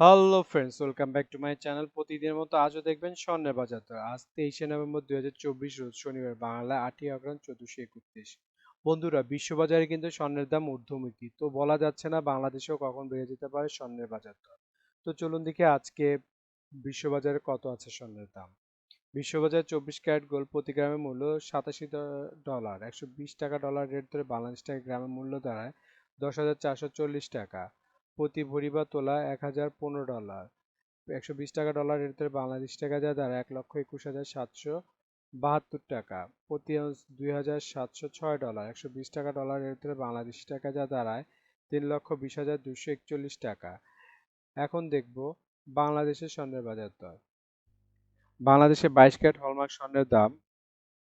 Hello friends welcome back to my channel প্রতিদিনের মতো আজও দেখবেন স্বর্ণের বাজার দর। আজ তেইশে নভেম্বর দুই হাজার চব্বিশ রোজ শনিবার বাংলায় আটই অগ্রাণ চোদ্দশো একত্রিশ। বন্ধুরা, বিশ্ববাজারে কিন্তু স্বর্ণের দাম ঊর্ধ্বমুখী। তো বলা যাচ্ছে না বাংলাদেশেও কখন বেড়ে যেতে পারে স্বর্ণের বাজার দর। তো চলুন দেখি আজকে বিশ্ববাজারে কত আছে স্বর্ণের দাম। বিশ্ববাজারে চব্বিশ ক্যারেট গোল্ড প্রতি গ্রামের মূল্য সাতাশি ডলার। একশো বিশ টাকা ডলার রেট ধরে বাংলাদেশ টাকা গ্রামের মূল্য দাঁড়ায় দশ হাজার চারশো চল্লিশ টাকা। প্রতি ভরি বা তোলা এক হাজার পনেরো ডলার। একশো বিশ টাকা ডলার রেট ধরে বাংলাদেশ টাকা যা দ্বারা এক লক্ষ একুশ হাজার সাতশো বাহাত্তর টাকা। প্রতি আউন্স দুই হাজার সাতশো ছয় ডলার। একশো বিশ টাকা ডলার রেট ধরে বাংলাদেশ টাকা যা দাঁড়ায় তিন লক্ষ বিশ হাজার দুশো একচল্লিশ টাকা। এখন দেখব বাংলাদেশের স্বর্ণের বাজার দর। বাংলাদেশে বাইশ ক্যারেট হলমার্ক স্বর্ণের দাম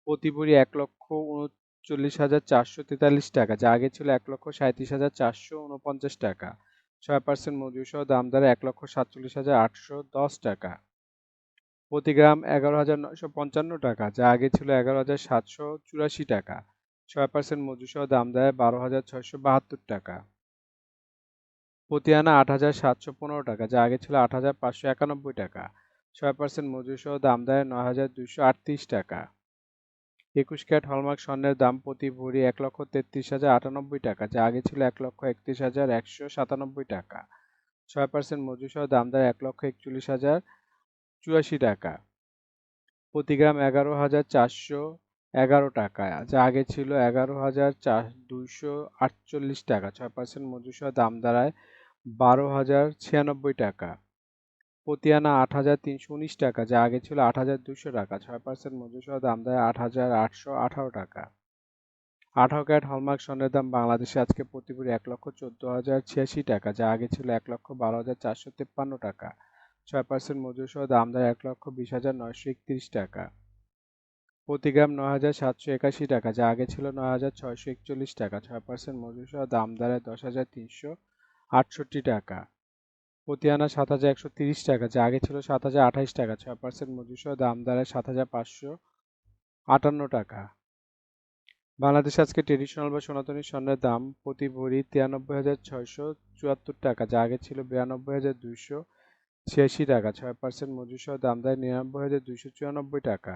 প্রতি ভরি এক লক্ষ উনচল্লিশ হাজার চারশো তেতাল্লিশ টাকা, যা আগে ছিল এক লক্ষ সাঁত্রিশ হাজার চারশো উনপঞ্চাশ টাকা। ছয় পার্সেন্ট মজুরি সহ দাম দাঁড়ায় এক লক্ষ সাতচল্লিশ হাজার আটশো দশ টাকা। প্রতি গ্রাম এগারো হাজার নয়শো পঞ্চান্ন টাকা, যা আগে ছিল এগারো হাজার সাতশো চুরাশি টাকা। ছয় পার্সেন্ট মজুরি সহ দাম দেয় বারো হাজার ছয়শো বাহাত্তর টাকা। প্রতি আনা আট হাজার সাতশো পনেরো টাকা, যা আগে ছিল আট হাজার পাঁচশো একানব্বই টাকা। ছয় পার্সেন্ট মজুরি সহ দাম দেয় নয় হাজার দুইশো আটত্রিশ টাকা। একুশ ক্যারেট হলমার্ক স্বর্ণের দাম প্রতি ভরি এক লক্ষ তেত্রিশ হাজার আটানব্বই টাকা, যা আগে ছিল এক লক্ষ একত্রিশ হাজার একশো সাতানব্বই টাকা। ছয় পার্সেন্ট মজুরি সহ দাম দেয় এক লক্ষ একচল্লিশ হাজার চুরাশি টাকা। প্রতি গ্রাম এগারো হাজার চারশো এগারো টাকা, যা আগে ছিল এগারো হাজার চার দুইশো আটচল্লিশ টাকা। ছয় পার্সেন্ট মজুরি সহ দাম দাঁড়ায় বারো হাজার ছিয়ানব্বই টাকা। প্রতি আনা আট হাজার তিনশো উনিশ টাকা, যা আগে ছিল আট হাজার দুশো টাকা। ছয় পার্সেন্ট মজুরি সহ দাম দেয় আট হাজার আটশো আঠারো টাকা। আঠারো ক্যারেট হলমার্ক স্বর্ণের দাম বাংলাদেশে আজকে প্রতি ভরি এক লক্ষ চোদ্দ হাজার ছিয়াশি টাকা, যা আগে ছিল এক লক্ষ বারো হাজার চারশো তেপ্পান্ন টাকা। ছয় পার্সেন্ট মজুরি সহ দাম দেয় এক লক্ষ বিশ হাজার নয়শো একত্রিশ টাকা। প্রতি গ্রাম নয় হাজার সাতশো একাশি টাকা, যা আগে ছিল নয় হাজার ছয়শো একচল্লিশ টাকা। ছয় পার্সেন্ট মজুরি সহ দাম দাঁড়ায় দশ হাজার তিনশো আটষট্টি টাকা। প্রতি আনা সাত হাজার একশো তিরিশ টাকা, যা আগে ছিল সাত হাজার আঠাইশ টাকা, ছয় পার্সেন্ট মজুরি সহ দাম দাঁড়ায় সাত হাজার পাঁচশো আটান্ন টাকা। বাংলাদেশ আজকে ট্রেডিশনাল বা সনাতনী স্বর্ণের দাম প্রতি ভরি তিরানব্বই হাজার ছয়শো চুয়াত্তর টাকা, যা আগে ছিল বিরানব্বই হাজার দুইশো ছিয়াশি টাকা, ছয় পার্সেন্ট মজুরি সহ দাম দেয় নিরানব্বই হাজার দুইশো চুরানব্বই টাকা।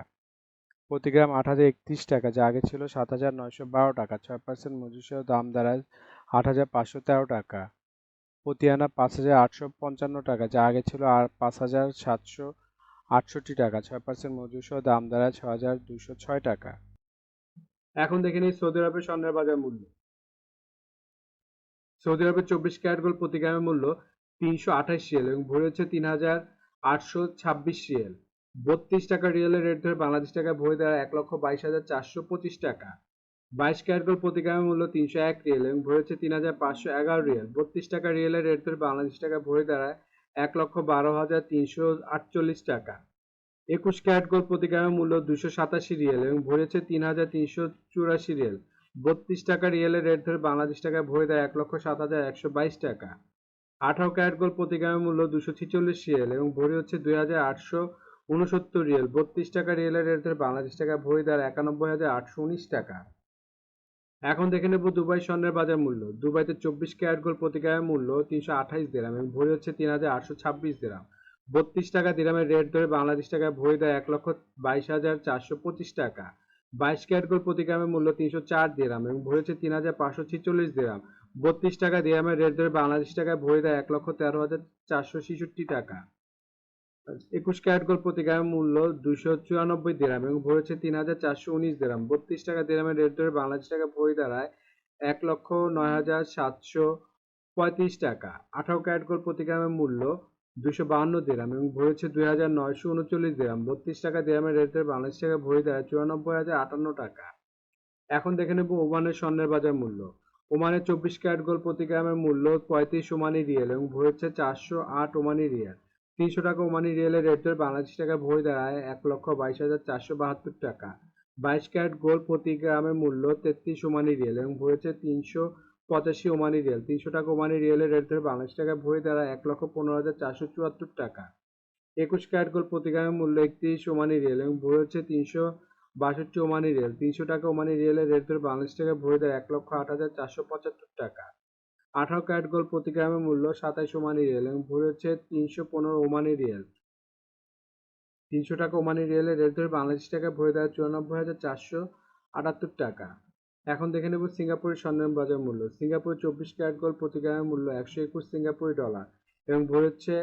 প্রতি গ্রাম আট হাজার একত্রিশ টাকা, যা আগে ছিল সাত হাজার নয়শো বারো টাকা, ছয় পার্সেন্ট মজুরি সহ দাম দাঁড়ায় আট হাজার পাঁচশো তেরো টাকা। প্রতি আনা পাঁচ হাজার আটশো পঞ্চান্ন টাকা, যা আগে ছিল আর পাঁচ হাজার সাতশো আটষট্টি টাকা, ছয় পার্সেন্ট মজুরি সহ দাম দাঁড়ায় ছ হাজার দুশো ছয় টাকা। এখন দেখে নিই সৌদি আরবের স্বর্ণের বাজার মূল্য। সৌদি আরবের চব্বিশ ক্যারেট গোল্ড প্রতি গ্রামের মূল্য তিনশো আঠাশ রিয়েল এবং ভরি হচ্ছে তিন হাজার আটশো ছাব্বিশ রিয়েল। বত্রিশ টাকা রিয়েলের রেট ধরে বাংলাদেশ টাকা ভরি দ্বারা এক লক্ষ বাইশ হাজার চারশো পঁচিশ টাকা। বাইশ ক্যারেট গোল্ড প্রতি গ্রামের মূল্য তিনশো এক রিয়েল এবং ভরেছে তিন হাজার পাঁচশো এগারো রিয়েল। বত্রিশ টাকা রিয়েলের রেট ধরে বাংলাদেশ টাকা ভরি দ্বারা এক লক্ষ বারো হাজার তিনশো আটচল্লিশ টাকা। একুশ ক্যারেট গোল্ড প্রতি গ্রামের মূল্য দুশো সাতাশি রিয়েল এবং ভরি হচ্ছে তিন হাজার তিনশো চুরাশি রিয়েল। বত্রিশ টাকা রিয়েলের রেট ধরে বাংলাদেশ টাকায় ভরে দেয় এক লক্ষ সাত হাজার একশো বাইশ টাকা। আঠারো ক্যারেট গোল্ড প্রতি গ্রামের মূল্য দুশো ছিচল্লিশ রিয়েল এবং ভরি হচ্ছে দুই হাজার আটশো উনসত্তর রিয়েল। বত্রিশ টাকা রিয়েলের রেট ধরে বাংলাদেশ টাকায় ভরি দেয় একানব্বই হাজার আটশো উনিশ টাকা। এখন দেখে নেব দুবাই স্বর্ণের বাজার মূল্য। দুবাইতে চব্বিশ ক্যারেট গোল্ড প্রতি গ্রামের মূল্য তিনশো আঠাইশ দিরাম এবং ভরি হচ্ছে তিন হাজার আটশো ছাব্বিশ দিরাম। বত্রিশ টাকা দিরামের রেট ধরে বাংলাদেশ টাকায় ভরি দেয় এক লক্ষ বাইশ হাজার চারশো পঁচিশ টাকা। বাইশ ক্যারেট গোল্ড প্রতি গ্রামের মূল্য তিনশো চার দিরাম এবং ভরি হচ্ছে তিন হাজার পাঁচশো ছিচল্লিশ দিরাম। বত্রিশ টাকা দিরামের রেট ধরে বাংলাদেশ টাকায় ভরি দেয় এক লক্ষ তেরো হাজার চারশো ছেষট্টি টাকা। একুশ ক্যারেট গোল্ড প্রতি গ্রামের মূল্য দুশো চুরানব্বই দিরাম এবং ভরি হচ্ছে তিন হাজার চারশো উনিশ দিরাম। বত্রিশ টাকা দিরামের রেট ধরে বাংলাদেশ টাকা ভরি দাঁড়ায় এক লক্ষ নয় হাজার সাতশো পঁয়ত্রিশ টাকা। আঠারো ক্যারেট গোল্ড প্রতি গ্রামের মূল্য দুশো বাহান্ন দিরাম এবং ভরি হচ্ছে দুই হাজার নয়শো উনচল্লিশ দিরাম। বত্রিশ টাকা দিরামের রেট ধরে বাংলাদেশ টাকা ভরি দেয় চুরানব্বই হাজার আটান্ন টাকা। এখন দেখে নেব ওমানের স্বর্ণের বাজার মূল্য। ওমানের চব্বিশ ক্যারেট গোল্ড প্রতি গ্রামের মূল্য পঁয়ত্রিশ ওমানি রিয়েল এবং ভরি হচ্ছে চারশো আট ওমানি রিয়েল। তিনশো টাকা ওমানি রিয়েলের রেট ধরে বাংলাদেশ টাকা ভরি দাঁড়ায় এক লক্ষ বাইশ হাজার চারশো বাহাত্তর টাকা। বাইশ ক্যারেট গোল্ড প্রতি গ্রামের মূল্য তেত্রিশ ওমানি রিয়েল এবং ভরি হচ্ছে তিনশো পঁচাশি ওমানি রিয়েল। তিনশো টাকা ওমানি রিয়েলের রেট ধরে বাংলাদেশ টাকা ভরি দাঁড়ায় এক লক্ষ পনেরো হাজার চারশো চুয়াত্তর টাকা। একুশ ক্যারেট গোল্ড প্রতি গ্রামের মূল্য একত্রিশ ওমানি রিয়েল এবং ভরি হচ্ছে তিনশো বাষট্টি ওমানি রিয়েল। তিনশো টাকা ওমানি রিয়েলের রেট ধরে বাংলাদেশ টাকা ভরি দেয় এক লক্ষ আট হাজার চারশো পঁচাত্তর টাকা। আঠারো ক্যারেট গোল্ড প্রতি গ্রামের মূল্য সাতাইশ ওমানি রিয়েল এবং ভরি হচ্ছে তিনশো পনেরো ওমানি রিয়েল। তিনশো টাকা ওমানি রিয়েলের রেট ধরে বাংলাদেশ টাকা ভরে দেওয়া চুরানব্বই হাজার চারশো আটাত্তর টাকা। এখন দেখে নেব সিঙ্গাপুরের স্বর্ণের বাজার মূল্য। সিঙ্গাপুরে চব্বিশ ক্যারেট গোল্ড প্রতি গ্রামের মূল্য একশো একুশ সিঙ্গাপুরি ডলার এবং ভরি হচ্ছে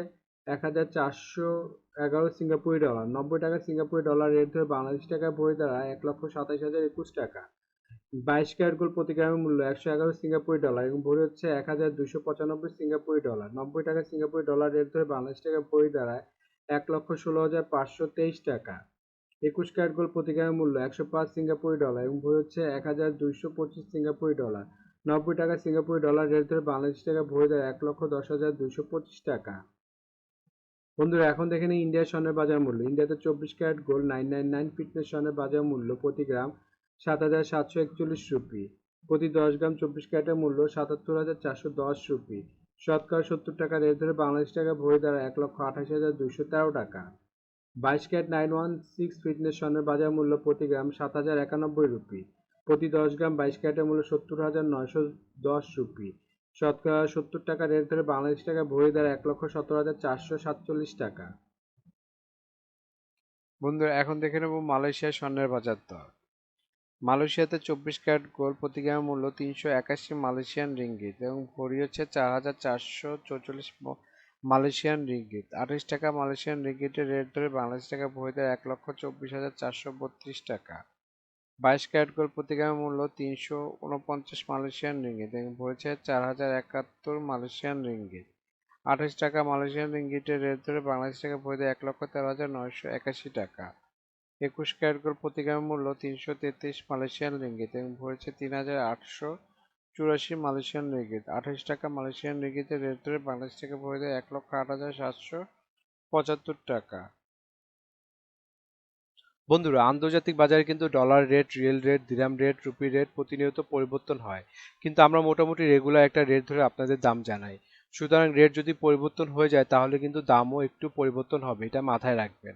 এক হাজার চারশো এগারো সিঙ্গাপুরি ডলার। নব্বই টাকা সিঙ্গাপুরি ডলার রেট ধরে বাংলাদেশ টাকা ভরে দাঁড়ায় এক লক্ষ সাতাইশ হাজার একুশ টাকা। বাইশ ক্যারেট গোল্ড প্রতি গ্রামের মূল্য একশো এগারো সিঙ্গাপুরি ডলার এবং ভরি হচ্ছে এক হাজার দুশো পঁচানব্বই সিঙ্গাপুরি ডলার। নব্বই টাকা সিঙ্গাপুরি ডলার রেট ধরে বাংলাদেশ টাকা ভরি দাঁড়ায় এক লক্ষ ষোলো হাজার পাঁচশো তেইশ টাকা। একুশ ক্যারেট গোল্ড প্রতি গ্রামের মূল্য একশো পাঁচ সিঙ্গাপুরি ডলার এবং ভরি হচ্ছে এক হাজার দুইশো পঁচিশ সিঙ্গাপুরি ডলার। নব্বই টাকা সিঙ্গাপুরি ডলার রেট ধরে বাংলাদেশ টাকা ভরে দেয় এক লক্ষ দশ হাজার দুইশো পঁচিশ টাকা। বন্ধুরা, এখন দেখে নিই ইন্ডিয়ার স্বর্ণের বাজার মূল্য। ইন্ডিয়াতে চব্বিশ carat gold nine nine nine fineness স্বর্ণের বাজার মূল্য প্রতি গ্রাম সাত হাজার সাতশো একচল্লিশ রুপি। প্রতি দশ গ্রাম চব্বিশ ক্যারেটের মূল্য সাতাত্তর হাজার চারশো দশ রুপি। শতকরা সত্তর টাকা রেট ধরে বাংলাদেশ টাকা ভরে দাঁড়ায় এক লক্ষ আঠাশ হাজার দুইশো তেরো টাকা। বাইশ carat nine one six fineness স্বর্ণের বাজার মূল্য প্রতি গ্রাম সাত হাজার একানব্বই রুপি। প্রতি দশ গ্রাম বাইশ ক্যারেটের মূল্য সত্তর হাজার নয়শো দশ রুপি। শতকরা সত্তর টাকা রেট ধরে বাংলাদেশ টাকা ভরে দাঁড়ায় এক লক্ষ সতেরো হাজার চারশো সাতচল্লিশ টাকা। বন্ধুরা, এখন দেখে নেব মালয়েশিয়ার স্বর্ণের বাজার দর। মালয়েশিয়াতে চব্বিশ ক্যারেট গোল্ড প্রতি গ্রাম মূল্য তিনশো একাশি মালয়েশিয়ান রিঙ্গিত এবং ভরি হচ্ছে চার হাজার চারশো চৌচল্লিশ মালয়েশিয়ান রিঙ্গিত। আঠাশ টাকা মালয়েশিয়ান রিঙ্গিতের রেট ধরে বাংলাদেশ টাকা ভরি দেয় এক লক্ষ চব্বিশ হাজার চারশো বত্রিশ টাকা। বাইশ ক্যারেট গোল্ড প্রতি গ্রামের মূল্য তিনশো উনপঞ্চাশ মালয়েশিয়ান রিঙ্গিত এবং ভরেছে চার হাজার একাত্তর মালয়েশিয়ান রিঙ্গিত। আঠাশ টাকা মালয়েশিয়ান রিঙ্গিতের রেট ধরে বাংলাদেশ টাকা ভরে দেয় এক লক্ষ তেরো হাজার নয়শো একাশি টাকা। একুশ ক্যারেট গোল্ড প্রতি গ্রামের মূল্য তিনশো তেত্রিশ মালয়েশিয়ান রিঙ্গিত এবং ভরেছে তিন হাজার আটশো চুরাশি মালয়েশিয়ান রিঙ্গিত। আঠাশ টাকা মালয়েশিয়ান রিঙ্গিতের রেট ধরে বাংলাদেশ টাকা ভরে দেয় এক লক্ষ আট হাজার সাতশো পঁচাত্তর টাকা। বন্ধুরা, আন্তর্জাতিক বাজারে কিন্তু dollar rate, riyal rate, dirham rate, rupee rate প্রতিনিয়ত পরিবর্তন হয়। কিন্তু আমরা মোটামুটি রেগুলার একটা রেট ধরে আপনাদের দাম জানাই। সুতরাং রেট যদি পরিবর্তন হয়ে যায়, তাহলে কিন্তু দামও একটু পরিবর্তন হবে, এটা মাথায় রাখবেন।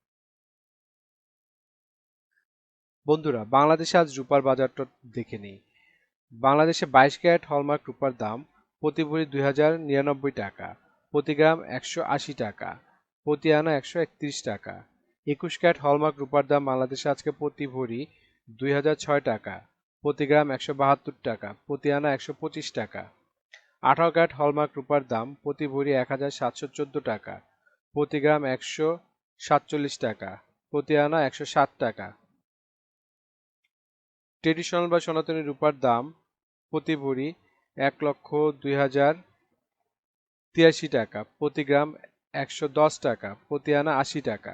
বন্ধুরা, বাংলাদেশে আজ রূপার বাজারটা দেখে নিই। বাংলাদেশে বাইশ ক্যারেট হলমার্ক রূপার দাম প্রতি ভরি দুই হাজার নিরানব্বই টাকা, প্রতি গ্রাম একশো আশি টাকা, প্রতি আনা একশো একত্রিশ টাকা। একুশ ক্যারেট হলমার্ক রূপার দাম বাংলাদেশে আজকে প্রতি ভরি দুই হাজার ছয় টাকা, প্রতি গ্রাম একশো বাহাত্তর টাকা, প্রতি আনা একশো পঁচিশ টাকা। আঠারো ক্যারেট হলমার্ক রূপার দাম প্রতি ভরি এক হাজার সাতশো চোদ্দ টাকা, প্রতি গ্রাম একশো সাতচল্লিশ টাকা, প্রতি আনা একশো ষাট টাকা। ট্রেডিশনাল বা সনাতনী রূপার দাম প্রতি ভরি এক লক্ষ দুই হাজার তিরাশি টাকা, প্রতি গ্রাম একশো দশ টাকা, প্রতি আনা আশি টাকা।